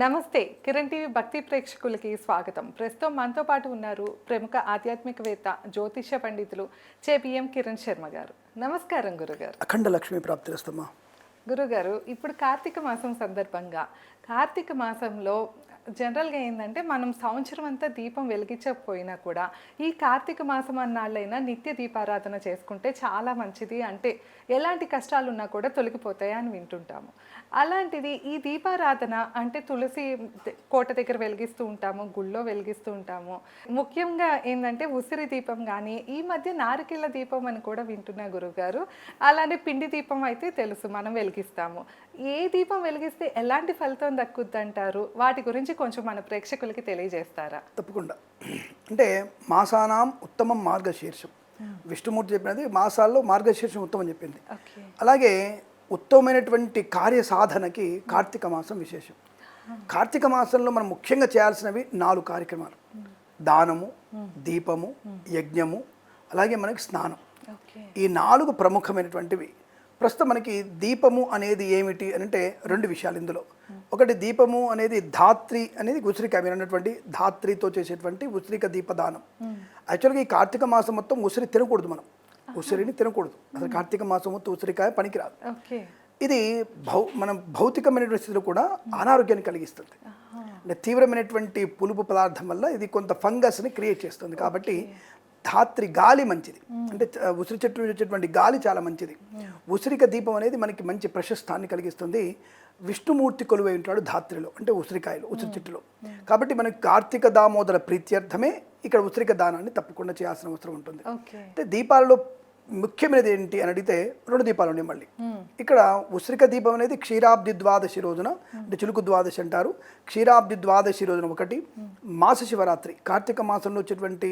నమస్తే కిరణ్ టీవీ భక్తి ప్రేక్షకులకి స్వాగతం. ప్రస్తుతం మనతో పాటు ఉన్నారు ప్రముఖ ఆధ్యాత్మికవేత్త జ్యోతిష పండితులు చేపిఎం కిరణ్ శర్మ గారు. నమస్కారం గురుగారు. అఖండ లక్ష్మీ ప్రాప్తిరస్తమ్మా గురుగారు ఇప్పుడు కార్తీక మాసం సందర్భంగా కార్తీక మాసంలో జనరల్గా ఏంటంటే మనం సంవత్సరం అంతా దీపం వెలిగించకపోయినా కూడా ఈ కార్తీక మాసం అన్నాళ్ళైనా నిత్య దీపారాధన చేసుకుంటే చాలా మంచిది. అంటే ఎలాంటి కష్టాలు ఉన్నా కూడా తొలగిపోతాయి అని వింటుంటాము. అలాంటిది ఈ దీపారాధన అంటే తులసి కోట దగ్గర వెలిగిస్తూ ఉంటాము గుళ్ళో వెలిగిస్తూ ఉంటాము. ముఖ్యంగా ఏంటంటే ఉసిరి దీపం కానీ ఈ మధ్య నారికేళ్ళ దీపం అని కూడా వింటున్నా గురుగారు అలానే పిండి దీపం అయితే తెలుసు మనం వెలిగిస్తాము. ఏ దీపం వెలిగిస్తే ఎలాంటి ఫలితం దక్కుద్దంటారు? వాటి గురించి కొంచెం మన ప్రేక్షకులకి తెలియజేస్తారా? తప్పకుండా. అంటే మాసానాం ఉత్తమం మార్గశీర్షం. విష్ణుమూర్తి చెప్పినది మాసాల్లో మార్గశీర్షం ఉత్తమం చెప్పింది. అలాగే ఉత్తమమైనటువంటి కార్య సాధనకి కార్తీక మాసం విశేషం. కార్తీక మాసంలో మనం ముఖ్యంగా చేయాల్సినవి నాలుగు కార్యక్రమాలు. దానము దీపము యజ్ఞము అలాగే మనకి స్నానం. ఈ నాలుగు ప్రముఖమైనటువంటివి. ప్రస్తుతం మనకి దీపము అనేది ఏమిటి అని అంటే రెండు విషయాలు ఇందులో. ఒకటి దీపము అనేది ధాత్రి అనేది ఉసిరిక మీరు అన్నటువంటి ధాత్రితో చేసేటువంటి ఉసిరిక దీపదానం. యాక్చువల్గా ఈ కార్తీక మాసం మొత్తం ఉసిరి తినకూడదు మనం. ఉసిరిని తినకూడదు. అసలు కార్తీక మాసం మొత్తం ఉసిరికాయ పనికిరాదు. ఇది భౌ మనం భౌతికమైనటువంటి స్థితిలో కూడా అనారోగ్యాన్ని కలిగిస్తుంది. అంటే తీవ్రమైనటువంటి పులుపు పదార్థం వల్ల ఇది కొంత ఫంగస్ని క్రియేట్ చేస్తుంది. కాబట్టి ధాత్రి గాలి మంచిది. అంటే ఉసిరి చెట్టు వచ్చేటువంటి గాలి చాలా మంచిది. ఉసిరిక దీపం అనేది మనకి మంచి ప్రశస్తాన్ని కలిగిస్తుంది. విష్ణుమూర్తి కొలువై ఉంటాడు ధాత్రిలో అంటే ఉసిరికాయలు ఉసిరి చెట్టులో. కాబట్టి మనకి కార్తీక దామోదర ప్రీత్యర్థమే ఇక్కడ ఉసిరిక దానాన్ని తప్పకుండా చేయాల్సిన అవసరం ఉంటుంది. అంటే దీపాలలో ముఖ్యమైనది ఏంటి అని అడిగితే రెండు దీపాలు ఉన్నాయి మళ్ళీ. ఇక్కడ ఉసిరిక దీపం అనేది క్షీరాబ్ది ద్వాదశి రోజున అంటే చిలుకు ద్వాదశి అంటారు. క్షీరాబ్ది ద్వాదశి రోజున ఒకటి మాస శివరాత్రి కార్తీక మాసంలో వచ్చేటువంటి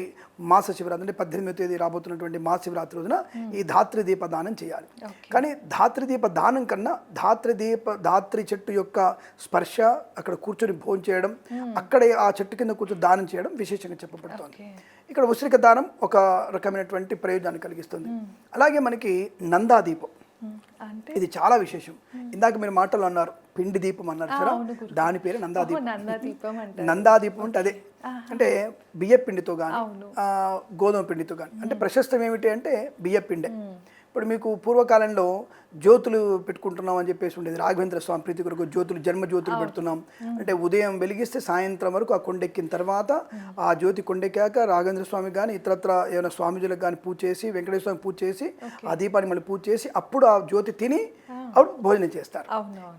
మాస శివరాత్రి అంటే పద్దెనిమిది తేదీ రాబోతున్నటువంటి మాస శివరాత్రి రోజున ఈ ధాత్రి దీప దానం చేయాలి. కానీ ధాత్రి దీప దానం కన్నా ధాత్రి దీప ధాత్రి చెట్టు యొక్క స్పర్శ అక్కడ కూర్చొని భోజనం చేయడం అక్కడే ఆ చెట్టు కింద కూర్చొని దానం చేయడం విశేషంగా చెప్పబడుతోంది. ఇక్కడ ఉసిరిక దానం ఒక రకమైనటువంటి ప్రయోజనాన్ని కలిగిస్తుంది. అలాగే మనకి నందా దీపం. అంటే? ఇది చాలా విశేషం. ఇందాక మీరు మాటలు అన్నారు పిండి దీపం అన్నారు సరే దాని పేరు నందా ఓ, దీపం. నందా దీపం అంటే నందా దీపం అంటే అదే. అంటే బియ్య పిండితో కానీ. గోధుమ పిండితో కానీ అంటే ప్రశస్తం ఏమిటి అంటే బియ్య పిండే ఇప్పుడు మీకు పూర్వకాలంలో జ్యోతులు పెట్టుకుంటున్నాం అని చెప్పేసి ఉండేది. రాఘవేంద్ర స్వామి ప్రీతి కొరకు జ్యోతులు జన్మ జ్యోతులు పెడుతున్నాం. అంటే ఉదయం వెలిగిస్తే సాయంత్రం వరకు ఆ కొండెక్కిన తర్వాత ఆ జ్యోతి కొండెక్కాక రాఘవేంద్ర స్వామి కానీ ఇతరత్ర ఏమైనా స్వామిజులకు కానీ పూజ చేసి వెంకటేశ్వర స్వామి పూజ చేసి ఆ దీపాన్ని మళ్ళీ పూజ చేసి అప్పుడు ఆ జ్యోతి తిని అప్పుడు భోజనం చేస్తారు.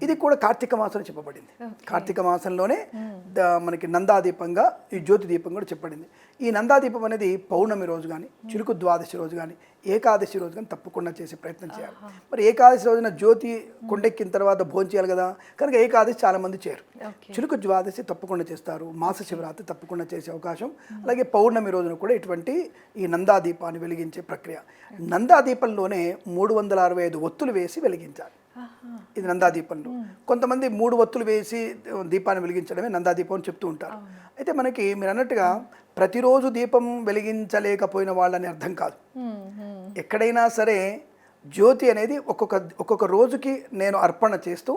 ఇది కూడా కార్తీక మాసంలో చెప్పబడింది. కార్తీక మాసంలోనే మనకి నందాదీపంగా ఈ జ్యోతి దీపం కూడా చెప్పబడింది. ఈ నందాదీపం అనేది పౌర్ణమి రోజు కానీ చిలుకు ద్వాదశి రోజు కానీ ఏకాదశి రోజు కానీ తప్పకుండా చేసే ప్రయత్నం చేయాలి. మరి ఏకాదశి రోజున జ్యోతి కొండెక్కిన తర్వాత భోజనం చేయాలి కదా? కనుక ఏకాదశి చాలా మంది చేయరు. చిలుకు ద్వాదశి తప్పకుండా చేస్తారు. మాస శివరాత్రి తప్పకుండా చేసే అవకాశం. అలాగే పౌర్ణమి రోజున కూడా ఇటువంటి ఈ నందాదీపాన్ని వెలిగించే ప్రక్రియ. నందాదీపంలోనే మూడు వందల అరవై ఐదు ఒత్తులు వేసి వెలిగించాలి. ఇది నందాదీపంలో. కొంతమంది మూడు ఒత్తులు వేసి దీపాన్ని వెలిగించడమే నందాదీపం అని చెప్తూ ఉంటారు. అయితే మనకి మీరు అన్నట్టుగా ప్రతిరోజు దీపం వెలిగించలేకపోయిన వాళ్ళని అర్థం కాదు. ఎక్కడైనా సరే జ్యోతి అనేది ఒక్కొక్క ఒక్కొక్క రోజుకి నేను అర్పణ చేస్తూ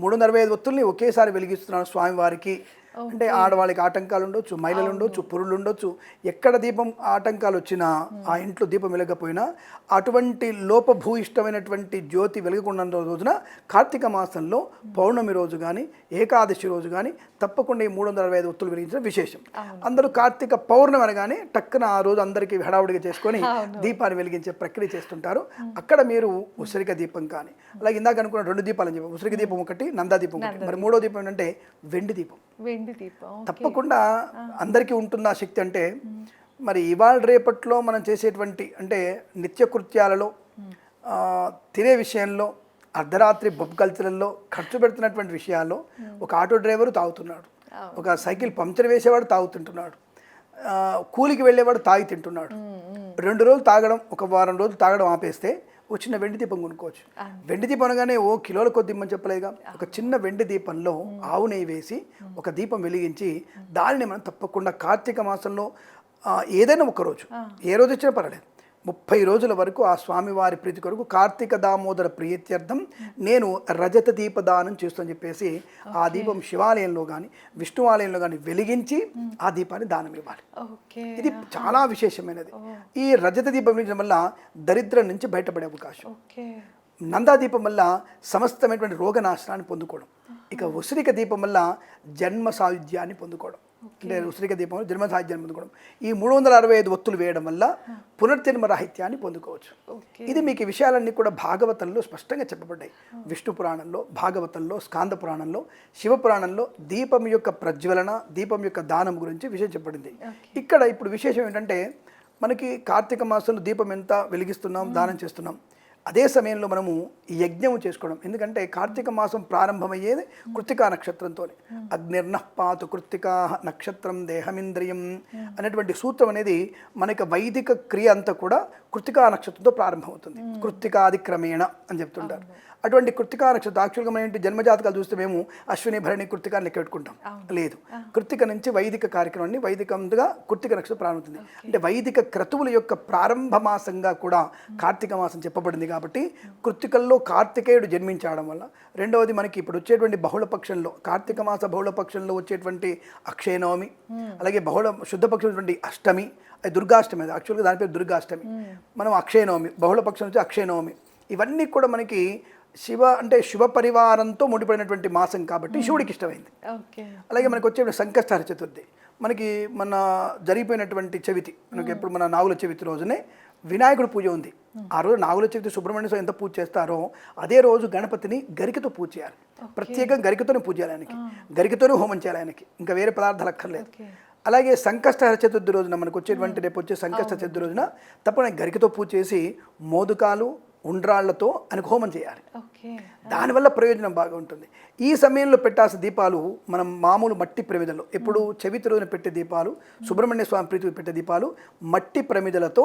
మూడు వందల అరవై ఐదు ఒత్తుల్ని ఒకేసారి వెలిగిస్తున్నాను స్వామివారికి అంటే ఆడవాళ్ళకి ఆటంకాలు ఉండొచ్చు మహిళలు ఉండొచ్చు పురులు ఉండొచ్చు. ఎక్కడ దీపం ఆటంకాలు వచ్చినా ఆ ఇంట్లో దీపం వెలగకపోయినా అటువంటి లోపభూయిష్టమైనటువంటి జ్యోతి వెలగకుండా రోజున కార్తీక మాసంలో పౌర్ణమి రోజు కానీ ఏకాదశి రోజు కానీ తప్పకుండా ఈ మూడు వందల అరవై ఐదు ఒత్తులు వెలిగించడం విశేషం. అందరూ కార్తీక పౌర్ణమి అనగానే టక్కున ఆ రోజు అందరికీ హడావుడిగా చేసుకొని దీపాన్ని వెలిగించే ప్రక్రియ చేస్తుంటారు. అక్కడ మీరు ఉసిరిక దీపం కానీ అలాగే ఇందాక అనుకున్న రెండు దీపాలు అని చెప్పి. ఉసిరిక దీపం ఒకటి నందా దీపం ఒకటి. మరి మూడో దీపం ఏంటంటే వెండి దీపం. వెండి దీపం. తప్పకుండా అందరికీ ఉంటుంది ఆ శక్తి అంటే మరి ఇవాళ రేపట్లో మనం చేసేటువంటి అంటే నిత్యకృత్యాలలో తినే విషయంలో అర్ధరాత్రి బొబ్ కల్చర్లలో ఖర్చు పెడుతున్నటువంటి విషయాల్లో ఒక ఆటో డ్రైవరు తాగుతున్నాడు. ఒక సైకిల్ పంక్చర్ వేసేవాడు తాగుతుంటున్నాడు. కూలికి వెళ్ళేవాడు తాగి తింటున్నాడు. రెండు రోజులు తాగడం ఒక వారం రోజులు తాగడం ఆపేస్తే ఒక చిన్న వెండి దీపం కొనుక్కోవచ్చు. వెండి దీపం అనగానే ఓ కిలోల కొద్ది ఇమ్మని చెప్పలేగా. ఒక చిన్న వెండి దీపంలో ఆవు నెయ్యి వేసి ఒక దీపం వెలిగించి దానిని మనం తప్పకుండా కార్తీక మాసంలో ఏదైనా ఒక రోజు ఏ రోజు ఇచ్చినా పర్వాలేదు. ముప్పై రోజుల వరకు ఆ స్వామివారి ప్రీతి కొరకు కార్తీక దామోదర ప్రీత్యర్థం నేను రజత దీపదానం చేస్తాను చెప్పేసి ఆ దీపం శివాలయంలో కానీ విష్ణు ఆలయంలో కానీ వెలిగించి ఆ దీపాన్ని దానం ఇవ్వాలి. ఇది చాలా విశేషమైనది. ఈ రజత దీపం వెలిగించడం వల్ల దరిద్రం నుంచి బయటపడే అవకాశం. నందాదీపం వల్ల సమస్తమైనటువంటి రోగనాశనాన్ని పొందుకోవడం. ఇక ఉసిరిక దీపం వల్ల జన్మ సాయుధ్యాన్ని పొందుకోవడం. అంటే ఉసిరిక దీపం జన్మ సాయుధ్యాన్ని పొందుకోవడం. ఈ మూడు వందల అరవై ఐదు ఒత్తులు వేయడం వల్ల పునర్జన్మ రాహిత్యాన్ని పొందుకోవచ్చు. ఇది మీకు ఈ విషయాలన్నీ కూడా భాగవతంలో స్పష్టంగా చెప్పబడ్డాయి. విష్ణు పురాణంలో భాగవతంలో స్కాంద పురాణంలో శివ పురాణంలో దీపం యొక్క ప్రజ్వలన దీపం యొక్క దానం గురించి విషయం చెప్పబడింది. ఇక్కడ ఇప్పుడు విశేషం ఏంటంటే మనకి కార్తీక మాసంలో దీపం ఎంత వెలిగిస్తున్నాం దానం చేస్తున్నాం. అదే సమయంలో మనము ఈ యజ్ఞం చేసుకోవడం. ఎందుకంటే కార్తీక మాసం ప్రారంభమయ్యేది కృత్తికా నక్షత్రంతో అగ్నిర్నఃపాతు కృత్తికా నక్షత్రం దేహమింద్రియం అనేటువంటి సూత్రం అనేది మనకి వైదిక క్రియ అంతా కూడా కృత్తికా నక్షత్రంతో ప్రారంభమవుతుంది. కృత్తికాది క్రమేణ అని చెప్తుంటారు. అటువంటి కృత్తికా నక్షత్రం యాక్చువల్గా మనం ఏంటి జన్మజాతకాలు చూస్తే మేము అశ్విని భరణి కృత్తికా లెక్క పెట్టుకుంటాం. లేదు. కృత్తిక నుంచి వైదిక కార్యక్రమాన్ని వైదికంగా కృత్తిక నక్షత్రం ప్రారంభమవుతుంది. అంటే వైదిక క్రతువుల యొక్క ప్రారంభ మాసంగా కూడా కార్తీక మాసం చెప్పబడింది కాబట్టి కృత్తికల్లో కార్తికేయుడు జన్మించడం వల్ల రెండవది మనకి ఇప్పుడు వచ్చేటువంటి బహుళ పక్షంలో కార్తీక మాస బహుళ పక్షంలో వచ్చేటువంటి అక్షయనవమి అలాగే బహుళ శుద్ధ పక్షం అష్టమి అది దుర్గాష్టమి అది యాక్చువల్గా దాని పేరు దుర్గాష్టమి. మనం అక్షయనవమి బహుళ పక్షం నుంచి అక్షయనవమి. ఇవన్నీ కూడా మనకి శివ అంటే శివ పరివారంతో ముడిపడినటువంటి మాసం కాబట్టి శివుడికి ఇష్టమైంది. అలాగే మనకు వచ్చే సంకష్టహర చతుర్థి. మనకి మన జరిగిపోయినటువంటి చవితి మనకి ఎప్పుడు మన నాగుల చవితి రోజునే వినాయకుడు పూజ ఉంది. ఆ రోజు నాగుల చవితి సుబ్రహ్మణ్య స్వామి ఎంత పూజ చేస్తారో అదే రోజు గణపతిని గరికతో పూజ చేయాలి. ప్రత్యేకంగా గరికతోనే పూజ చేయాలి ఆయనకి. గరికతోనే హోమం చేయాలి ఆయనకి. ఇంకా వేరే పదార్థాలు అక్కర్లేదు. అలాగే సంకష్టహర చతుర్థి రోజున మనకు వచ్చేటువంటి రేపు వచ్చే సంకష్ట చతుర్థి రోజున తప్పకుండా గరికతో పూజ చేసి మోదుకాలు ఉండ్రాళ్ళతో ఆయనకు హోమం చేయాలి. దానివల్ల ప్రయోజనం బాగా ఉంటుంది. ఈ సమయంలో పెట్టాల్సిన దీపాలు మనం మామూలు మట్టి ప్రమిదలు ఎప్పుడు చవితి రోజున పెట్టే దీపాలు సుబ్రహ్మణ్య స్వామి ప్రీతికి పెట్టే దీపాలు మట్టి ప్రమిదలతో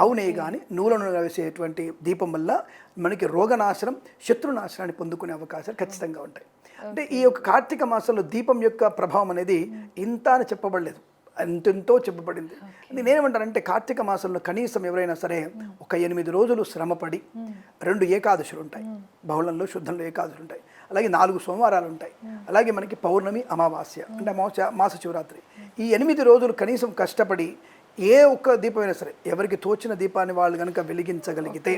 ఆవు నెయ్యి కానీ నూనె నూనె వేసేటువంటి దీపం వల్ల మనకి రోగనాశనం శత్రునాశనాన్ని పొందుకునే అవకాశాలు ఖచ్చితంగా ఉంటాయి. అంటే ఈ యొక్క కార్తీక మాసంలో దీపం యొక్క ప్రభావం అనేది ఇంత అని చెప్పబడలేదు. ఎంతెంతో చెప్పబడింది. నేనేమంటానంటే కార్తీక మాసంలో కనీసం ఎవరైనా సరే ఒక ఎనిమిది రోజులు శ్రమపడి రెండు ఏకాదశులు ఉంటాయి. బహుళంలో శుద్ధంలో ఏకాదశులు ఉంటాయి. అలాగే నాలుగు సోమవారాలు ఉంటాయి. అలాగే మనకి పౌర్ణమి అమావాస్య అంటే అమావాస్య మాస శివరాత్రి. ఈ ఎనిమిది రోజులు కనీసం కష్టపడి ఏ ఒక్క దీపమైనా సరే ఎవరికి తోచిన దీపాన్ని వాళ్ళు కనుక వెలిగించగలిగితే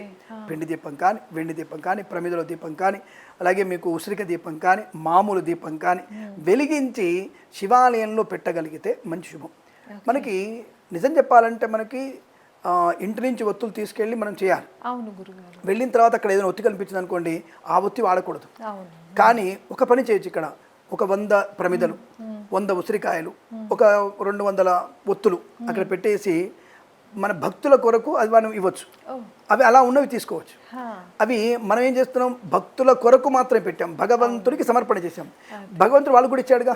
పిండి దీపం కానీ వెండి దీపం కానీ ప్రమిదల దీపం కానీ అలాగే మీకు ఉసిరిక దీపం కానీ మామూలు దీపం కానీ వెలిగించి శివాలయంలో పెట్టగలిగితే మంచి శుభం. మనకి నిజం చెప్పాలంటే మనకి ఇంటి నుంచి ఒత్తులు తీసుకెళ్ళి మనం చేయాలి. అవును వెళ్ళిన తర్వాత అక్కడ ఏదైనా ఒత్తి కనిపించింది అనుకోండి ఆ ఒత్తి వాడకూడదు. కానీ ఒక పని చేయొచ్చు ఇక్కడ. ఒక వంద ప్రమిదలు వంద ఉసిరికాయలు ఒక రెండు వందల ఒత్తులు అక్కడ పెట్టేసి మన భక్తుల కొరకు అది మనం ఇవ్వచ్చు. అవి అలా ఉన్నవి తీసుకోవచ్చు. అవి మనం ఏం చేస్తున్నాం? భక్తుల కొరకు మాత్రమే పెట్టాం. భగవంతుడికి సమర్పణ చేశాం. భగవంతుడు వాళ్ళు కూడా ఇచ్చాడుగా?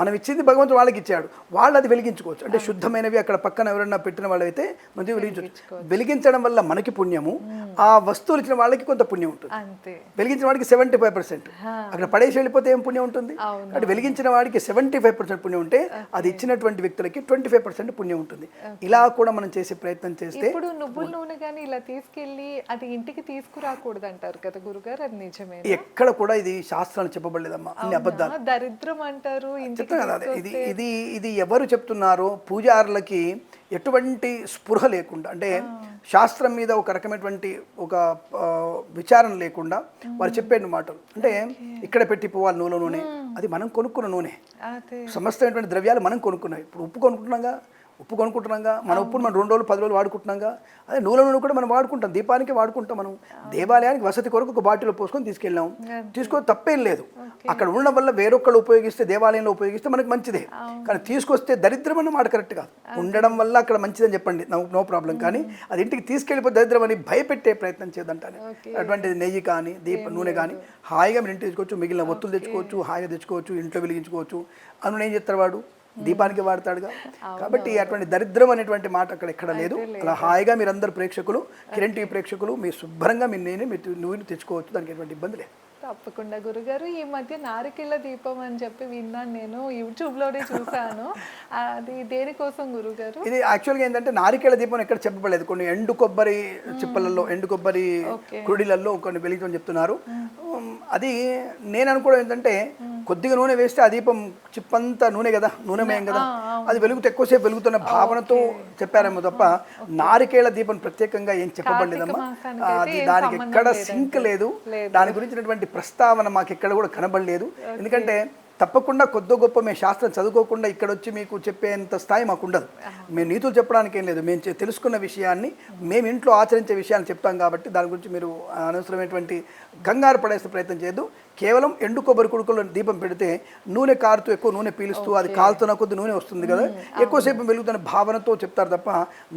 మనం ఇచ్చింది భగవంతుడు వాళ్ళకి ఇచ్చాడు. వాళ్ళు అది వెలిగించుకోవచ్చు. అంటే శుద్ధమైనవి అక్కడ పక్కన ఎవరైనా పెట్టిన వాళ్ళైతే మంచి వెలిగించవచ్చు వెలిగించడం వల్ల మనకి పుణ్యము ఆ వస్తువులు ఇచ్చిన వాళ్ళకి కొంత పుణ్యం ఉంటుంది. వెలిగించిన వాడికి సెవెంటీ ఫైవ్ పర్సెంట్. అక్కడ పడేసి వెళ్ళిపోతే ఏం పుణ్యం ఉంటుంది. అంటే వెలిగించిన వాడికి సెవెంటీ ఫైవ్ పర్సెంట్ పుణ్యం ఉంటే అది ఇచ్చినటువంటి వ్యక్తులకి ట్వంటీ ఫైవ్ పర్సెంట్ పుణ్యం ఉంటుంది. ఇలా కూడా మనం చేసే ప్రయత్నం చేస్తే ఇప్పుడు నువ్వుల నూనె కానీ ఇలా తీసుకెళ్ళి అది ఇంటికి తీసుకురాకూడదు అంటారు కదా గురుగారు? అది నిజమే ఎక్కడ కూడా ఇది శాస్త్రాలు చెప్పబడలేదమ్మా. అన్ని అబద్ధాలు. దరిద్రం అంటారు చెప్తాను కదా. ఇది ఇది ఇది ఎవరు చెప్తున్నారో పూజారులకి ఎటువంటి స్పృహ లేకుండా అంటే శాస్త్రం మీద ఒక రకమైనటువంటి ఒక విచారణ లేకుండా వారు చెప్పే మాటలు. అంటే ఇక్కడ పెట్టి పోవాలి నూనె నూనె. అది మనం కొనుక్కున్న నూనె. సమస్తమైనటువంటి ద్రవ్యాలు మనం కొనుక్కున్నాం ఇప్పుడు ఉప్పు కొనుక్కుంటున్నాగా ఉప్పు కొనుక్కుంటున్నాగా మన ఉప్పును మనం రెండు రోజులు పది రోజులు వాడుకుంటున్నాగా. అదే నూనె నూనె కూడా మనం వాడుకుంటాం దీపానికి వాడుకుంటాం మనం. దేవాలయానికి వసతి కొరకు ఒక బాటిల్లో పోసుకొని తీసుకెళ్ళాం. తీసుకొని తప్పేం లేదు. అక్కడ ఉండడం వల్ల వేరొకళ్ళు ఉపయోగిస్తే దేవాలయంలో ఉపయోగిస్తే మనకి మంచిదే. కానీ తీసుకొస్తే దరిద్రం అన్న మాట కరెక్ట్ కాదు. ఉండడం వల్ల అక్కడ మంచిదని చెప్పండి. No no problem. కానీ అది ఇంటికి తీసుకెళ్ళిపోతే దరిద్రం అని భయపెట్టే ప్రయత్నం చేయదంటాను అటువంటిది నెయ్యి కానీ దీప నూనె కానీ హాయిగా మీరు ఇంటికి తెచ్చుకోవచ్చు మిగిలిన ఒత్తులు తెచ్చుకోవచ్చు హాయిగా తెచ్చుకోవచ్చు ఇంట్లో వెలిగించుకోవచ్చు. అను ఏం చేస్తారు వాడు? దీపానికి వాడతాడుగా. కాబట్టి అటువంటి దరిద్రం అనేటువంటి మాట అక్కడ ఎక్కడ లేదు. అలా హాయిగా మీరందరు ప్రేక్షకులు కిరణ్ టీవీ ప్రేక్షకులు మీ శుభ్రంగా మీ నేను మీరు నువ్వు తెచ్చుకోవచ్చు. దానికి ఎటువంటి ఇబ్బంది లేదు. తప్పకుండా గురుగారు ఈ మధ్య నారికేళ్ళ దీపం అని చెప్పి విన్నాను నేను యూట్యూబ్లోనే చూసాను అది దేనికోసం గురుగారు? ఇది యాక్చువల్గా ఏంటంటే నారికేళ దీపం ఎక్కడ చెప్పబడలేదు. కొన్ని ఎండు కొబ్బరి చిప్పలలో ఎండు కొబ్బరి. కుడిలలో కొన్ని వెలిగించమని చెప్తున్నారు. అది నేను అనుకోవడం ఏంటంటే కొద్దిగా నూనె వేస్తే ఆ దీపం చిప్పంతా నూనె కదా నూనెమయం కదా. అది వెలుగుతూ ఎక్కువసేపు వెలుగుతున్న భావనతో చెప్పారేమో తప్ప నారికేళ దీపం ప్రత్యేకంగా ఏం చెప్పబడలేదమ్మా. అది దానికి ఎక్కడ. సింక్ లేదు. దాని గురించినటువంటి ప్రస్తావన మాకు ఎక్కడ కూడా కనబడలేదు. ఎందుకంటే తప్పకుండా కొద్ది గొప్ప మేము శాస్త్రం చదువుకోకుండా ఇక్కడ వచ్చి మీకు చెప్పేంత స్థాయి మాకు ఉండదు. మేము నీతులు చెప్పడానికి ఏం లేదు. మేము తెలుసుకున్న విషయాన్ని మేము ఇంట్లో ఆచరించే విషయాన్ని చెప్తాం కాబట్టి దాని గురించి మీరు అనవసరమైనటువంటి కంగారు పడేసే ప్రయత్నం చేయొద్దు. కేవలం ఎండు కొబ్బరి కుడుకులో దీపం పెడితే నూనె కారుతూ ఎక్కువ నూనె పీలుస్తూ అది కాలుతున్న కొద్ది నూనె వస్తుంది కదా. ఎక్కువసేపు వెలుగుతున్న భావనతో చెప్తారు తప్ప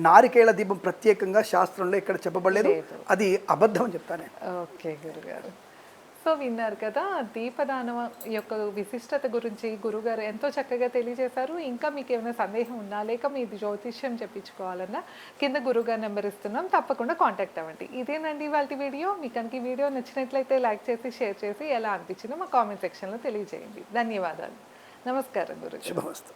నారికేళ దీపం ప్రత్యేకంగా శాస్త్రంలో ఇక్కడ చెప్పబడలేదు. అది అబద్ధం చెప్తాను. ఓకే గురుగారు. సో విన్నారు కదా దీపదానం యొక్క విశిష్టత గురించి గురుగారు ఎంతో చక్కగా తెలియజేశారు. ఇంకా మీకు ఏమైనా సందేహం ఉన్నా లేక మీ జ్యోతిష్యం చెప్పించుకోవాలన్నా కింద గురుగారు నెంబర్ ఇస్తున్నాం. తప్పకుండా కాంటాక్ట్ అవ్వండి. ఇదేనండి వాళ్ళ వీడియో. మీకు కనుక వీడియో నచ్చినట్లయితే లైక్ చేసి షేర్ చేసి ఎలా అనిపించిందో మా కామెంట్ సెక్షన్లో తెలియజేయండి. ధన్యవాదాలు. నమస్కారం గురు శుభమస్తు.